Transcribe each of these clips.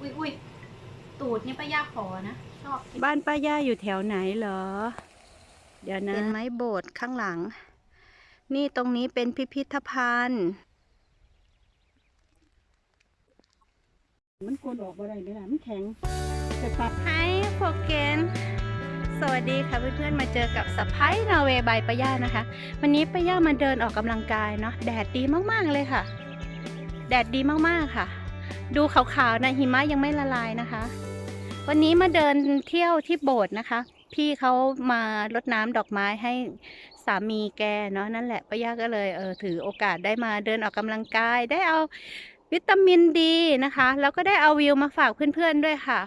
อุ้ยอุ้ยตูดนี่ป้าย่าขอนะ ชอบบ้านป้าย่าอยู่แถวไหนเหรอ เดี๋ยวนะเป็นไม้โบสถ์ข้างหลัง นี่ตรงนี้เป็นพิพิธภัณฑ์ มันโกนออกบ่ได้เลยนะมันแข็งจะตัดไฮโฟเกนสวัสดีค่ะเพื่อนๆ มาเจอกับสไปร์นอร์เวย์บายป้าย่านะคะ วันนี้ป้าย่ามาเดินออกกำลังกายเนาะ แดดดีมากๆเลยค่ะ แดดดีมากๆค่ะ ดูขาวๆนะหิมะยังไม่ละลายนะคะ วันนี้มาเดินเที่ยวที่โบสถ์นะคะ พี่เขามารดน้ำดอกไม้ให้สามีแกเนาะนั่นแหละป้าย่าก็เลยเออถือโอกาสได้มาเดินออกกำลังกายได้เอาวิตามินดีนะคะ แล้วก็ได้เอาวิวมาฝากเพื่อนๆด้วยค่ะ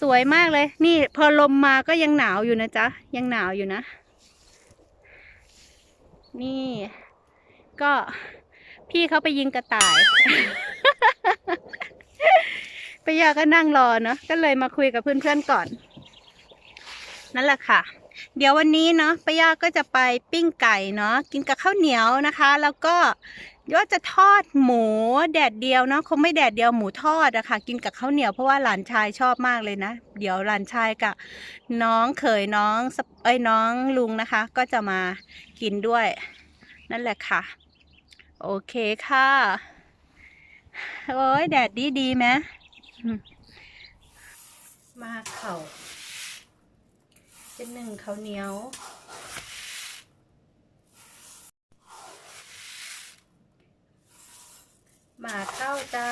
สวยมากเลย นี่พอลมมาก็ยังหนาวอยู่นะจ๊ะ ยังหนาวอยู่นะ นี่ ก็ พี่เขาไปยิงกระต่าย ไปยาก็นั่งรอเนาะก็เลยมาคุยกับเพื่อนๆก่อน นั่นแหละค่ะ เดี๋ยววันนี้เนาะป้ายาก็จะไปปิ้งไก่เนาะกินกับข้าวเหนียวนะคะ แล้วก็ว่าจะทอดหมูแดดเดียวเนาะคงไม่แดดเดียวหมูทอดอะค่ะ กินกับข้าวเหนียวเพราะว่าหลานชายชอบมากเลยนะ เดี๋ยวหลานชายกับน้องเขยน้องเอ้ยน้องลุงนะคะ ก็จะมากินด้วย นั่นแหละค่ะ โอเคค่ะ โอ้ยแดดดีดีไหมมาเข่า เป็นหนึ่งเขาเหนียวหมาเข้าจ้า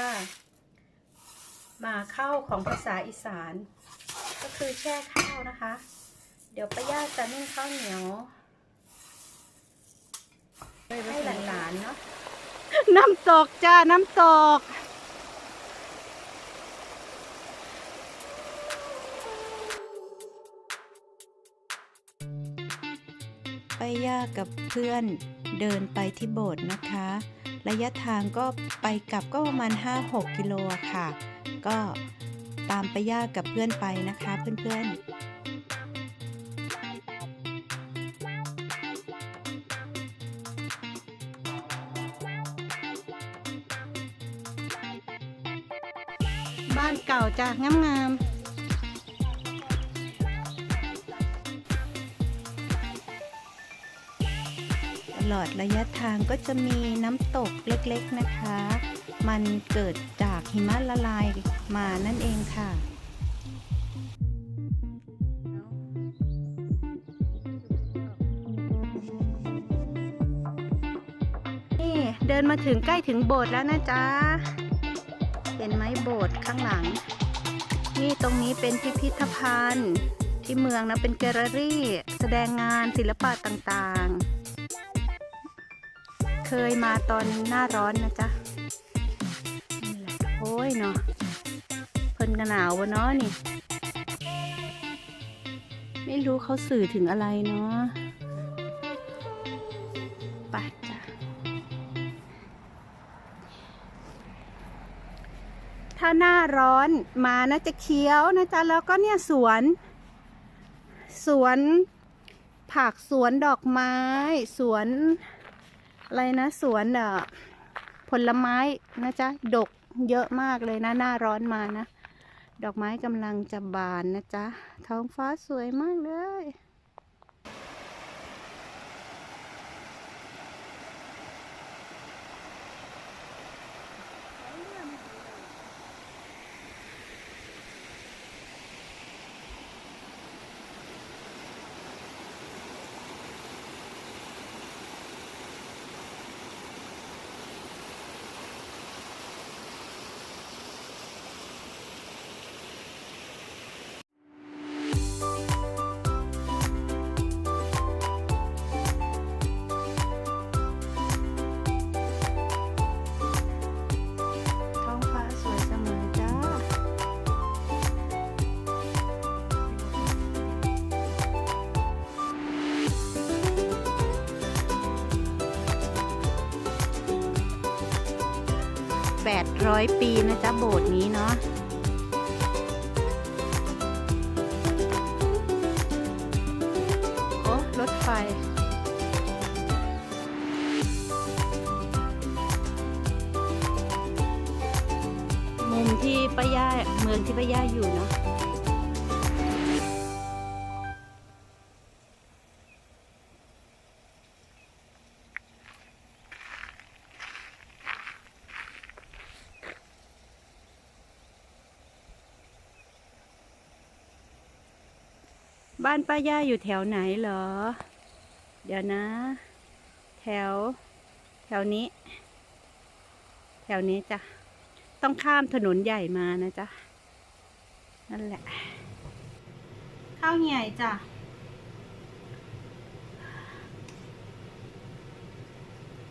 หมาเข้าของภาษาอีสาน ก็คือแช่ข้าวนะคะ เดี๋ยวป้าย่าจะนึ่งข้าวเหนียว ให้หลานๆเนาะน้ำตกจ้า น้ำตก ไปย่ากับเพื่อนเดินไปที่โบสถ์นะคะ ระยะทางก็ไปกลับก็ประมาณ 5-6 กิโลอะค่ะ ก็ตามไปย่ากับเพื่อนไปนะคะเพื่อนๆ บ้านเก่าจ้ะงามๆตลอดระยะทางก็จะมีน้ำตกเล็กๆนะคะ มันเกิดจากหิมะละลายมานั่นเองค่ะนี่เดินมาถึงใกล้ถึงโบสถ์แล้วนะจ๊ะ เห็นไหมโบสถ์ข้างหลัง นี่ตรงนี้เป็นพิพิธภัณฑ์ที่เมืองนะเป็นแกลเลอรี่ แสดงงานศิลปะต่างๆ เคยมาตอนหน้าร้อนนะจ๊ะโอ้ยเนาะเพิ่นกันหนาววะเนาะนี่ ไม่รู้เขาสื่อถึงอะไรเนาะ ถ้าหน้าร้อนมานะจะเคี้ยวนะจ๊ะแล้วก็เนี่ยสวน สวน ผักสวนดอกไม้ สวนอะไรนะสวนเอ่อผลไม้นะจ๊ะดกเยอะมากเลยนะ หน้าร้อนมานะ ดอกไม้กำลังจะบานนะจ๊ะท้องฟ้าสวยมากเลย 800 ปีนะจ๊ะโบสถ์นี้เนาะโอ้รถไฟมุมที่ป้าย่าเมืองที่ป้าย่าอยู่เนาะ บ้านป้าย่าอยู่แถวไหนเหรอ เดี๋ยวนะ แถว แถวนี้ แถวนี้จ้ะ ต้องข้ามถนนใหญ่มานะจ๊ะ นั่นแหละ ข้าวใหญ่จ้ะ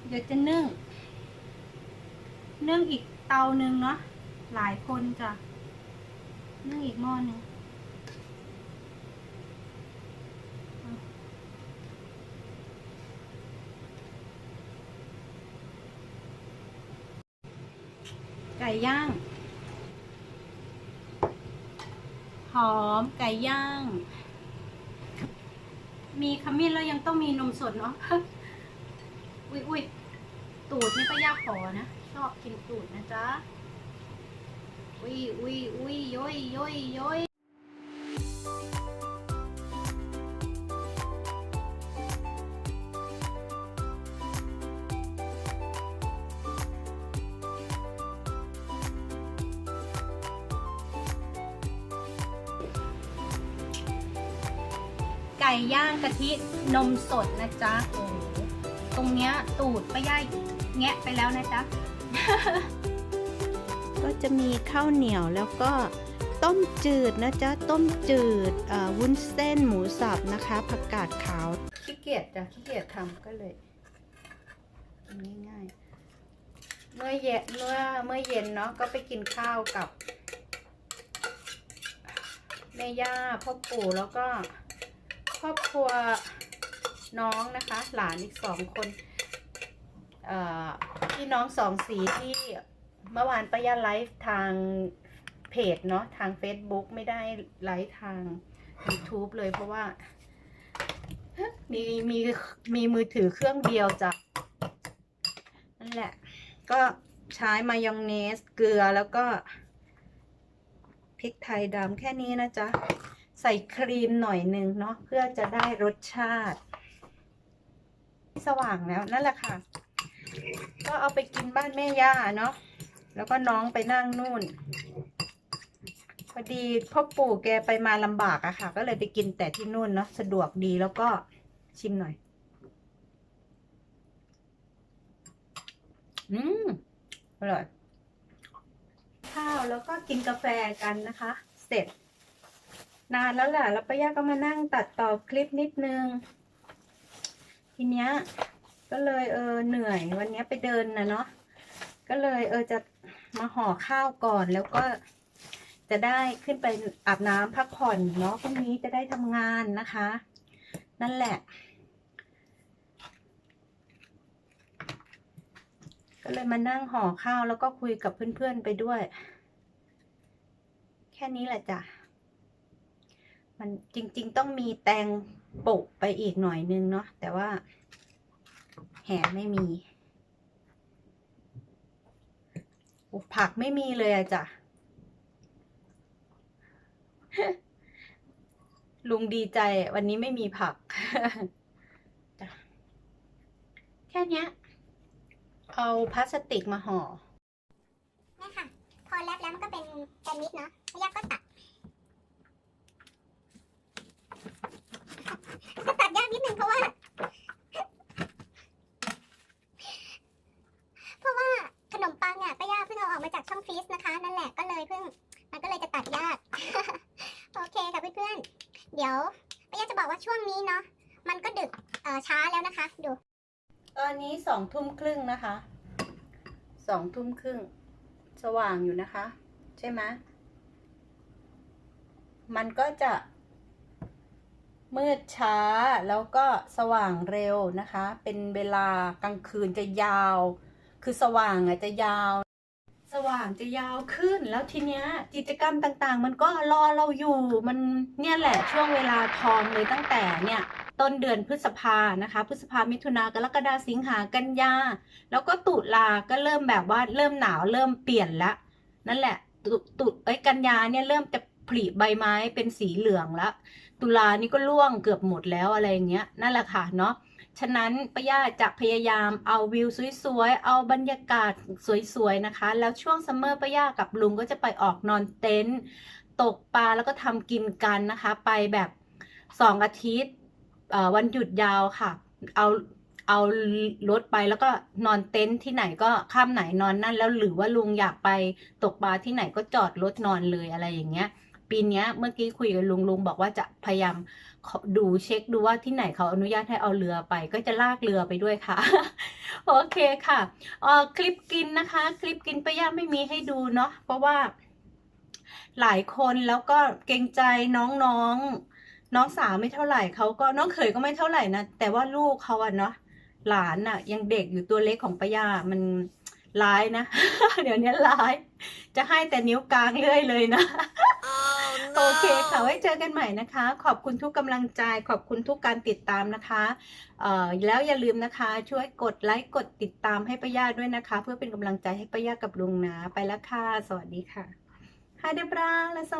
เดี๋ยวจะนึ่ง นึ่งอีกเตาหนึ่งเนาะ หลายคนจ้ะ นึ่งอีกหม้อหนึ่ง ไก่ย่าง หอมไก่ย่าง มีขมิ้นแล้วยังต้องมีนมสดเนาะ อุ้ยอุ้ยตูดนี่ป้ายาขอนะ ชอบกินตูดนะจ๊ะ อุ้ยอุ้ยอุ้ยย้อยย้อยย้อย ไก่ย่างกะทินมสดนะจ๊ะโอ้โหตรงเนี้ยตูดป้ายาแงะไปแล้วนะจ๊ะ ก็จะมีข้าวเหนียวแล้วก็ต้มจืดนะจ๊ะ ต้มจืดเอ่อวุ้นเส้นหมูสับนะคะ ผักกาดขาว ขี้เกียจจ้ะขี้เกียจทำก็เลยกินง่ายๆเมื่อเย็นเมื่อเมื่อเย็นเนาะก็ไปกินข้าวกับแม่ย่าพ่อปู่แล้วก็ค รอบครัวน้องนะคะ หลานอีกสองคนพี่น้องสองสีที่เมื่อวานป้ายาไลฟ์ทางเพจเนาะทาง Facebook ไม่ได้ไลฟ์ทาง YouTube เลยเพราะว่า มีมีมีมือถือเครื่องเดียวจ้ะนั่นแหละ ก็ใช้มายองเนสเกลือแล้วก็พริกไทยดำแค่นี้นะจ๊ะ ใส่ครีมหน่อยนึงเนาะเพื่อจะได้รสชาติ สว่างแล้วนั่นแหละค่ะ ก็เอาไปกินบ้านแม่ย่าเนาะแล้วก็น้องไปนั่งนู่น พอดีพ่อปู่แกไปมาลำบากอะค่ะ ก็เลยไปกินแต่ที่นู่นเนาะสะดวกดีแล้วก็ชิมหน่อย อืมอร่อย ข้าวแล้วก็กินกาแฟกันนะคะ เสร็จ นานแล้วแหละแล้วป้าย่าก็มานั่งตัดต่อคลิปนิดนึง ทีเนี้ย ก็เลยเออเหนื่อยวันนี้ไปเดินนะเนาะก็เลยเออจะมาห่อข้าวก่อนแล้วก็จะได้ขึ้นไปอาบน้ำพักผ่อนเนาะพรุ่งนี้จะได้ทำงานนะคะ นั่นแหละ ก็เลยมานั่งห่อข้าวแล้วก็คุยกับเพื่อนๆไปด้วย แค่นี้แหละจ้ะ มันจริง ๆ ต้องมีแตงโปะไปอีกหน่อยนึงเนาะแต่ว่าแหมไม่มีผักไม่มีเลยอะจ้ะลุงดีใจวันนี้ไม่มีผักแค่นี้เอาพลาสติกมาห่อเนี่ยค่ะ พอแลบแล้วมันก็เป็นแซนด์วิชเนาะไม่ยาก็ตัด ตัดยากนิดนึงเพราะว่า เพราะว่าขนมปังเนี่ยป้าย่าเพิ่งเอาออกมาจากช่องฟรีซนะคะ นั่นแหละก็เลยเพิ่ง มันก็เลยจะตัดยาก โอเคค่ะเพื่อนๆ เดี๋ยวป้าย่าจะบอกว่าช่วงนี้เนาะมันก็ดึกเอ่อช้าแล้วนะคะ ดู ตอนนี้สองทุ่มครึ่งนะคะ สองทุ่มครึ่ง สว่างอยู่นะคะ ใช่ไหมมันก็จะ มืดช้าแล้วก็สว่างเร็วนะคะ เป็นเวลากลางคืนจะยาว คือสว่างอะจะยาว สว่างจะยาวขึ้นแล้วทีเนี้ยกิจกรรมต่างๆ มันก็รอเราอยู่มันเนี่ยแหละช่วงเวลาทองเลยตั้งแต่เนี่ยต้นเดือนพฤษภานะคะ พฤษภามิถุนากรกฎาสิงหากันยาแล้วก็ตุลาก็เริ่มแบบว่าเริ่มหนาวเริ่มเปลี่ยนละนั่นแหละตุตุเอ้กันยาเนี่ยเริ่มจะผลิใบไม้เป็นสีเหลืองละ ตุลานี่ก็ร่วงเกือบหมดแล้วอะไรอย่างเงี้ยนั่นแหละค่ะเนาะฉะนั้นป้าย่าจะพยายามเอาวิวสวยๆ เอาบรรยากาศสวยๆนะคะ แล้วช่วงซัมเมอร์ป้าย่ากับลุงก็จะไปออกนอนเต็นท์ตกปลาแล้วก็ทำกินกันนะคะ ไปแบบสองอาทิตย์วันหยุดยาวค่ะ เอาเอารถไปแล้วก็นอนเต็นท์ที่ไหนก็ข้ามไหนนอนนั่น แล้วหรือว่าลุงอยากไปตกปลาที่ไหนก็จอดรถนอนเลยอะไรอย่างเงี้ย ปีนี้เมื่อกี้คุยกับลุงลุงบอกว่าจะพยายามดูเช็คดูว่าที่ไหนเขาอนุญาตให้เอาเรือไป ก็จะลากเรือไปด้วยค่ะ โอเคค่ะเออคลิปกินนะคะ คลิปกินป้าย่าไม่มีให้ดูเนาะเพราะว่า หลายคนแล้วก็เกรงใจน้องๆ น้องสาวไม่เท่าไหร่เขาก็น้องเขยก็ไม่เท่าไหร่นะแต่ว่าลูกเขาอะเนาะหลานอะยังเด็กอยู่ตัวเล็กของป้าย่ามันร้ายนะ เดี๋ยวนี้ร้าย จะให้แต่นิ้วกลางเรื่อยเลยนะ โอเคค่ะ ไว้เจอกันใหม่นะคะ ขอบคุณทุกกำลังใจ ขอบคุณทุกการติดตามนะคะเอ่อแล้วอย่าลืมนะคะ ช่วยกดไลค์ กดติดตามให้ป้าย่าด้วยนะคะ เพื่อเป็นกำลังใจให้ป้าย่ากับลุงนะ ไปแล้วค่ะ สวัสดีค่ะ Hadi bra, let's